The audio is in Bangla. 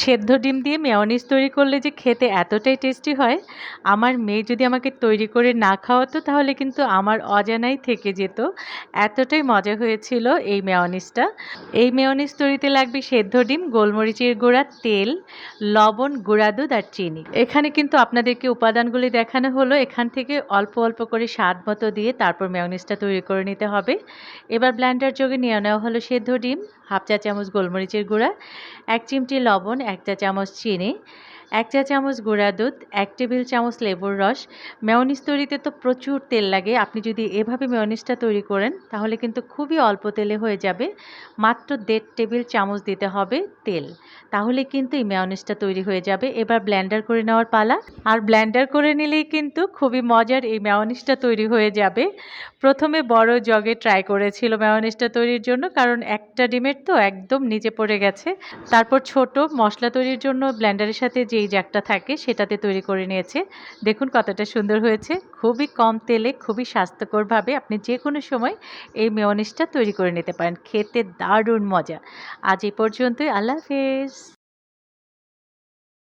সেদ্ধ ডিম দিয়ে মেয়নিজ তৈরি করলে যে খেতে এতটাই টেস্টি হয়, আমার মেয়ে যদি আমাকে তৈরি করে না খাওয়াতো তাহলে কিন্তু আমার অজানাই থেকে যেত। এতটাই মজা হয়েছিল এই মেয়নিজটা এই মেয়নিজ তৈরিতে লাগবে সেদ্ধ ডিম, গোলমরিচের গুঁড়া, তেল, লবণ, গুঁড়া দুধ আর চিনি। এখানে কিন্তু আপনাদেরকে উপাদানগুলি দেখানো হলো। এখান থেকে অল্প অল্প করে স্বাদ মতো দিয়ে তারপর মেয়নিজটা তৈরি করে নিতে হবে। এবার ব্ল্যান্ডার যোগে নিয়ে নেওয়া হলো সেদ্ধ ডিম, হাফ চা চামচ গোলমরিচের গুঁড়া, এক চিমটি লবণ এক চা চামচ চিনি এক চা চামচ গুঁড়া দুধ, এক টেবিল চামচ লেবুর রস। মেয়নিজ তৈরিতে তো প্রচুর তেল লাগে। আপনি যদি এভাবে মেয়নিজটা তৈরি করেন, তাহলে কিন্তু খুবই অল্প তেলে হয়ে যাবে। মাত্র দেড় টেবিল চামচ দিতে হবে তেল। তাহলে কিন্তু এই মেয়নিজটা তৈরি হয়ে যাবে। এবার ব্ল্যান্ডার করে নেওয়ার পালা। আর ব্ল্যান্ডার করে নিলেই কিন্তু খুবই মজার এই মেয়নিজটা তৈরি হয়ে যাবে। প্রথমে বড় জগে ট্রাই করেছিল মেয়নিজটা তৈরির জন্য, কারণ একটা ডিমের তো একদম নিচে পড়ে গেছে। তারপর ছোট মশলা তৈরির জন্য ব্ল্যান্ডারের সাথে যেই জ্যাকটা থাকে সেটাতে তৈরি করে নিয়েছে। দেখুন কতটা সুন্দর হয়েছে। খুবই কম তেলে, খুবই স্বাস্থ্যকরভাবে আপনি যে কোনো সময় এই মেয়নিসটা তৈরি করে নিতে পারেন। খেতে দারুণ মজা। আজ এই পর্যন্তই। আল্লাহ হাফেজ।